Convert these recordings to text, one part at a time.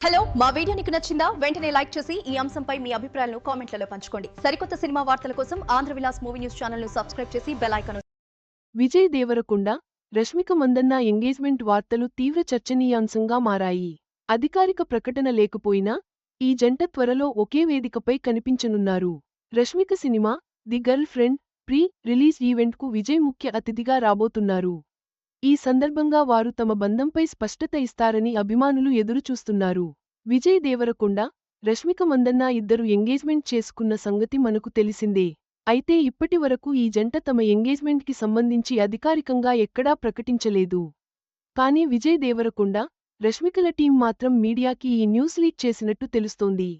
Hello మా video నీకు నచ్చిందా? వెంటనే లైక్ చేసి ఈ అంశంపై మీ అభిప్రాయాలను కామెంట్లలో పంచుకోండి. సరికొత్త సినిమా వార్తల కోసం ఆంధ్ర విలాస్ మూవీ న్యూస్ ఛానల్ను సబ్స్క్రైబ్ చేసి బెల్ విజయ్ దేవరకొండ రష్మిక మందన్న ఎంగేజ్మెంట్ వార్తలు తీవ్ర చర్చనీయాంశంగా మారాయి. అధికారిక ప్రకటన లేకపోయినా ఈ జంట త్వరలో ఒకే వేదికపై కనిపించనున్నారు. Rashmika cinema the girlfriend pre release ఈవెంట్కు Vijay ముఖ్య అతిథిగా రాబోతున్నారు. ఈ సందర్భంగా వారు తమ బంధంపై స్పష్టత ఇస్తారని అభిమానులు ఎదురుచూస్తున్నారు. విజయ్ దేవరకొండ రష్మిక మందన్న ఇద్దరు ఎంగేజ్మెంట్ చేసుకున్న సంగతి మనకు తెలిసిందే. అయితే ఇప్పటి వరకు ఈ జంట తమ ఎంగేజ్మెంట్కి సంబంధించి అధికారికంగా ఎక్కడా ప్రకటించలేదు. కానీ విజయ్ దేవరకొండ రష్మికల టీం మాత్రం మీడియాకి ఈ న్యూస్ లీక్ చేసినట్టు తెలుస్తోంది.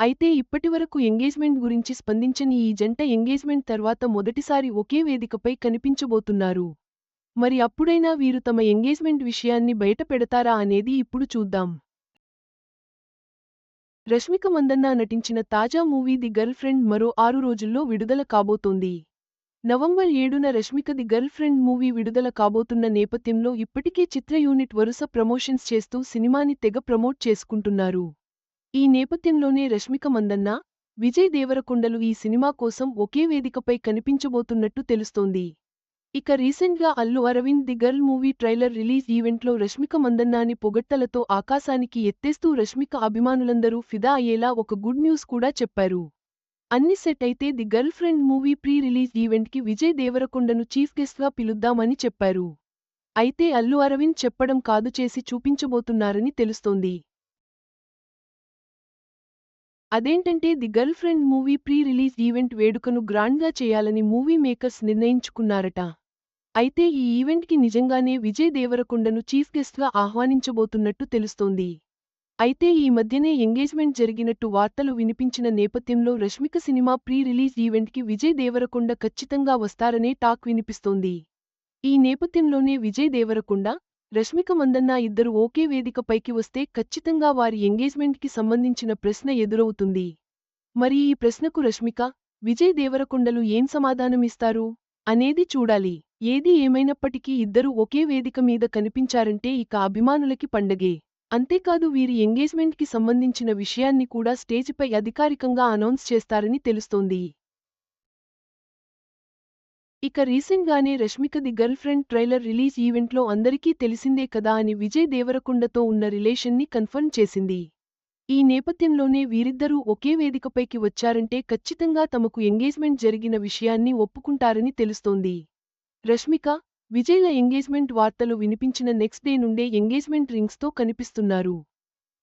అయితే ఇప్పటివరకు ఎంగేజ్మెంట్ గురించి స్పందించని ఈ జంట ఎంగేజ్మెంట్ తర్వాత మొదటిసారి ఒకే వేదికపై కనిపించబోతున్నారు. మరి అప్పుడైనా వీరు తమ ఎంగేజ్మెంట్ విషయాన్ని బయట పెడతారా అనేది ఇప్పుడు చూద్దాం. రష్మిక మందన్న నటించిన తాజా మూవీ ది గర్ల్ ఫ్రెండ్ మరో ఆరు రోజుల్లో విడుదల కాబోతోంది. నవంబర్ ఏడున Rashmika the girlfriend movie విడుదల కాబోతున్న నేపథ్యంలో ఇప్పటికే చిత్ర యూనిట్ వరుస ప్రమోషన్స్ చేస్తూ సినిమాని తెగ ప్రమోట్ చేసుకుంటున్నారు. ఈ నేపథ్యంలోనే రష్మిక మందన్న విజయ్ దేవరకొండలు ఈ సినిమా కోసం ఒకే వేదికపై కనిపించబోతున్నట్టు తెలుస్తోంది. ఇక రీసెంట్గా Allu Aravind the girl movie trailer release ఈవెంట్లో రష్మిక మందన్నాని పొగట్టలతో ఆకాశానికి ఎత్తేస్తూ రష్మిక అభిమానులందరూ ఫిదా అయ్యేలా ఒక గుడ్ న్యూస్ కూడా చెప్పారు. అన్ని సెట్ అయితే the girlfriend movie pre release ఈవెంట్కి విజయ్ దేవరకొండను చీఫ్ గెస్ట్గా పిలుద్దామని చెప్పారు. అయితే అల్లు అరవింద్ చెప్పడం కాదు చేసి చూపించబోతున్నారని తెలుస్తోంది. అదేంటంటే the girlfriend movie pre release event వేడుకను గ్రాండ్గా చేయాలని మూవీ మేకర్స్ నిర్ణయించుకున్నారట. అయితే ఈ ఈవెంట్కి నిజంగానే విజయ్ దేవరకొండను చీఫ్ గెస్ట్గా ఆహ్వానించబోతున్నట్టు తెలుస్తోంది. అయితే ఈ మధ్యనే ఎంగేజ్మెంట్ జరిగినట్టు వార్తలు వినిపించిన నేపథ్యంలో రష్మిక సినిమా ప్రీ రిలీజ్ ఈవెంట్కి విజయ్ దేవరకొండ ఖచ్చితంగా వస్తారనే టాక్ వినిపిస్తోంది. ఈ నేపథ్యంలోనే విజయ్ దేవరకొండ రష్మిక మందన్న ఇద్దరు ఒకే వేదికపైకి వస్తే ఖచ్చితంగా వారి ఎంగేజ్మెంట్కి సంబంధించిన ప్రశ్న ఎదురవుతుంది. మరి ఈ ప్రశ్నకు రష్మిక విజయ్ దేవరకొండలు ఏం సమాధానమిస్తారు? అనేది చూడాలి. ఏది ఏమైనప్పటికీ ఇద్దరూ ఒకే వేదిక మీద కనిపించారంటే ఇక అభిమానులకి పండగే. అంతేకాదు వీరి ఎంగేజ్మెంట్కి సంబంధించిన విషయాన్ని కూడా స్టేజిపై అధికారికంగా అనౌన్స్ చేస్తారని తెలుస్తోంది. ఇక రీసెంట్గానే రష్మికది గర్ల్ ఫ్రెండ్ ట్రైలర్ రిలీజ్ ఈవెంట్లో అందరికీ తెలిసిందే కదా అని విజయ్ దేవరకొండతో ఉన్న రిలేషన్ని కన్ఫర్మ్ చేసింది. ఈ నేపథ్యంలోనే వీరిద్దరూ ఒకే వేదికపైకి వచ్చారంటే ఖచ్చితంగా తమకు ఎంగేజ్మెంట్ జరిగిన విషయాన్ని ఒప్పుకుంటారని తెలుస్తోంది. రష్మిక విజయ్ల ఎంగేజ్మెంట్ వార్తలు వినిపించిన నెక్స్ట్ డే నుండే ఎంగేజ్మెంట్ రింగ్స్తో కనిపిస్తున్నారు.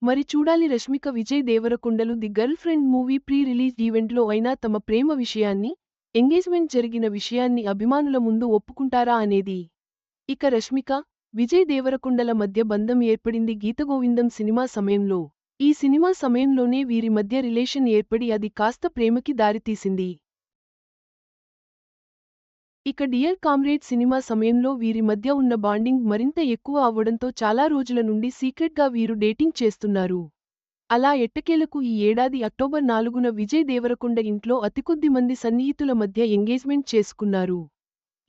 మరి చూడాలి Rashmika Vijay దేవరకొండలు the girlfriend movie pre release ఈవెంట్లో అయినా తమ ప్రేమ విషయాన్ని ఎంగేజ్మెంట్ జరిగిన విషయాన్ని అభిమానుల ముందు ఒప్పుకుంటారా అనేది. ఇక రష్మిక విజయ్ దేవరకొండల మధ్య బంధం ఏర్పడింది గీతగోవిందం సినిమా సమయంలో. ఈ సినిమా సమయంలోనే వీరి మధ్య రిలేషన్ ఏర్పడి అది కాస్త ప్రేమకి దారితీసింది. ఇక డియర్ కామ్రేడ్ సినిమా సమయంలో వీరి మధ్య ఉన్న బాండింగ్ మరింత ఎక్కువ అవ్వడంతో చాలా రోజుల నుండి సీక్రెట్గా వీరు డేటింగ్ చేస్తున్నారు. అలా ఎట్టకేలకు ఈ ఏడాది అక్టోబర్ నాలుగున విజయ్ దేవరకొండ ఇంట్లో అతికొద్ది మంది సన్నిహితుల మధ్య ఎంగేజ్మెంట్ చేసుకున్నారు.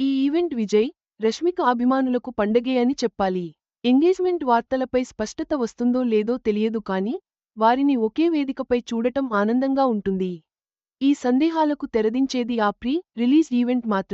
ఈ ఈవెంట్ విజయ్ రష్మిక అభిమానులకు పండగే అని చెప్పాలి. ఎంగేజ్మెంట్ వార్తలపై స్పష్టత వస్తుందో లేదో తెలియదు కాని వారిని ఒకే వేదికపై చూడటం ఆనందంగా ఉంటుంది. ఈ సందేహాలకు తెరదించేది ఆ ప్రీ రిలీజ్ ఈవెంట్ మాత్రమే.